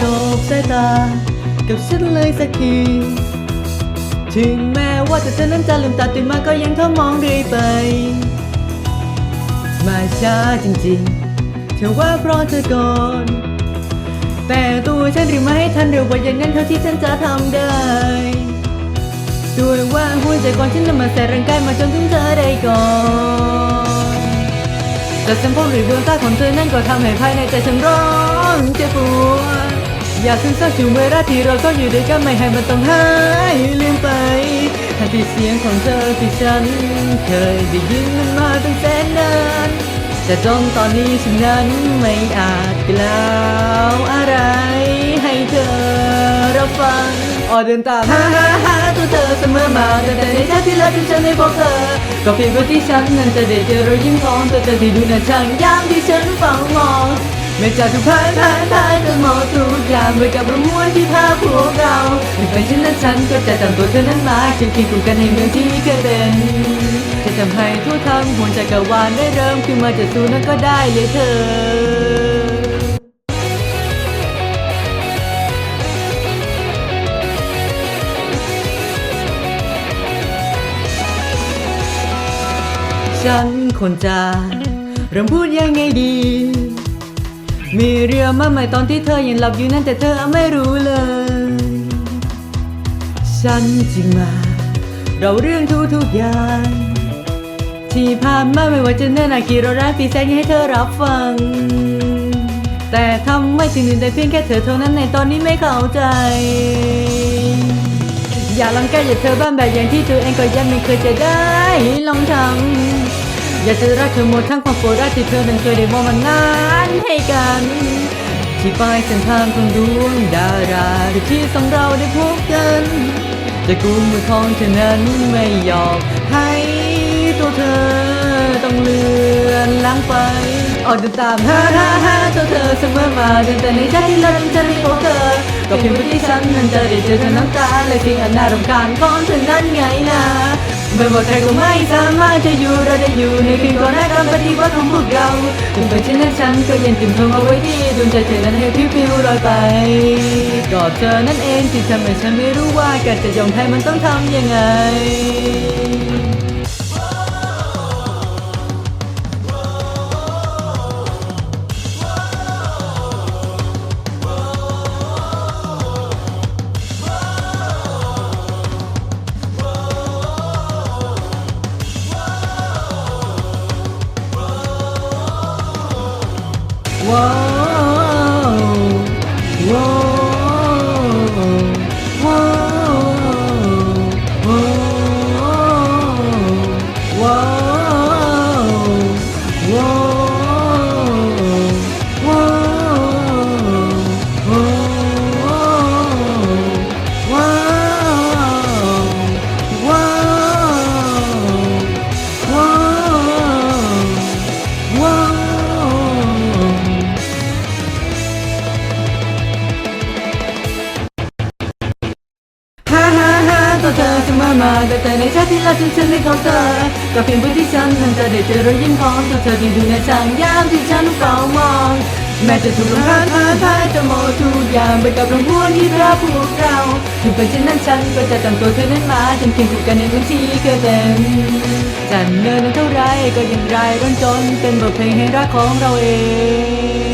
สายตา กับฉันเลยสักที ถึงแม้ว่าแต่เธอนั้นจะลืมตาตื่นมาก็ยังเธอมองเรื่อยไป มาช้าจริงๆ เธอว่าเพราะเธอก่อน แต่ตัวฉันรีบมาให้ทันเร็วกว่าอย่างนั้นเท่าที่ฉันจะทำได้ ด้วยว่าหัวใจก่อนฉันนำมาใส่ร่างกายมาจนถึงเธอได้ก่อนแต่ฉันพบหรือดวงตาของเธอนั้นก็ทำให้ภายในใจฉันร้อนเจ็บปวด อยากถึงสักช่วงเวลาที่เราก็อยู่ด้วยกันไม่ให้มันต้องหายลืมไปทันที่เสียงของเธอที่ฉัน เคยได้ยินมันมาตั้งแสนนานแต่จนตอนนี้ฉันนั้นไม่อาจกล่าวอะไรให้เธอรับฟังออเดินตามหาหาหาตัวเธอเสมอมาแต่ในชาติที่แล้วที่ฉันได้พบเธอ ก็เพียงเพื่อที่ฉันนั้นจะได้เจอรอยยิ้มของเธอเธอที่ดูหน่าช่างยามที่ฉันเฝ้ามอง ไม่จากทุกผ่านผ่านผ่านจนหมดทุกอย่างไปกับประมวลที่พาพวกเราไม่เป็นเช่นนั้นฉันก็จะจำตัวเธอนั้นมาเคียงเคียงคู่กันในเมืองที่เคยเป็นจะทำให้ทั่วทั้งหัวใจกวานได้เริ่มขึ้นมาจากศูนย์นั้นก็ได้เลยเธอฉันคนจะเริ่มพูดยังไงดี มีเรื่องมาใหม่ตอนที่เธอยังหลับอยู่นั่นแต่เธอไม่รู้เลย ฉันจึงมา เราเรื่องทุกทุกๆอย่าง ที่ผ่านมาไม่ว่าจะเนิ่นนานกี่ร้อยล้านปีแสนให้เธอรับฟัง แต่ทำไม่สิ่งอื่นแต่เพียงแค่เธอเท่านั้นในตอนนี้ไม่เข้าใจ อย่าลังแกอย่าเธอบ้านแบบอย่างที่ตัวเองก็ยังไม่เคยจะได้ลองทำ อยากจะรักเธอหมดทั้งความโกรธที่เธอนั้นเคยได้มองมันนานให้กัน ที่ปลายเส้นทางของดวงดาราที่สองเราได้พบกันแต่กูมือของเธอนั้นไม่ยอมให้ตัวเธอต้องเลื่อนหลังไปออกเดินตามหาหาหาตัวเธอเสมอมาตั้งแต่ในชาติที่เราจะได้พบเธอก็เพียงเพื่อที่ฉันนั้นจะได้เจอเธอน้ำตาและสิ่งอันน่ารำคาญของเธอนั้นไงนะ ไม่ว่าใครก็ไม่สามารถจะอยู่เราจะอยู่ในคืนก่อนหน้าการปฏิวัติของพวกเราถึงเป็นเช่นนั้นฉันก็ยังติดทงเอาไว้ที่ดวงใจเธอนั้นให้พิวพิวลอยไปกอดเธอนั่นเองที่ทำให้ฉันไม่รู้ว่าการจะยอมแพ้มันต้องทำยังไง whoa. มาแต่แต่ในชาติที่เราจนฉันได้เข้าเธอก็เพียงเพื่อที่ฉันนั้นจะได้เจอรอยยิ้มของตัวเธอที่ดูในช่างยามที่ฉันเฝ้ามอง แม้จะถูกลมพัดพาพาจะหมดทุกอย่างไปกับลมพัวที่พาพวกเราถึงเป็นเช่นนั้นฉันก็จะจำตัวเธอนั้นมาจนเคียงคู่กันในวันที่เคยเป็นจะเนินนานเท่าไรก็ยังไรร้อนจนเป็นบทเพลงให้รักของเราเอง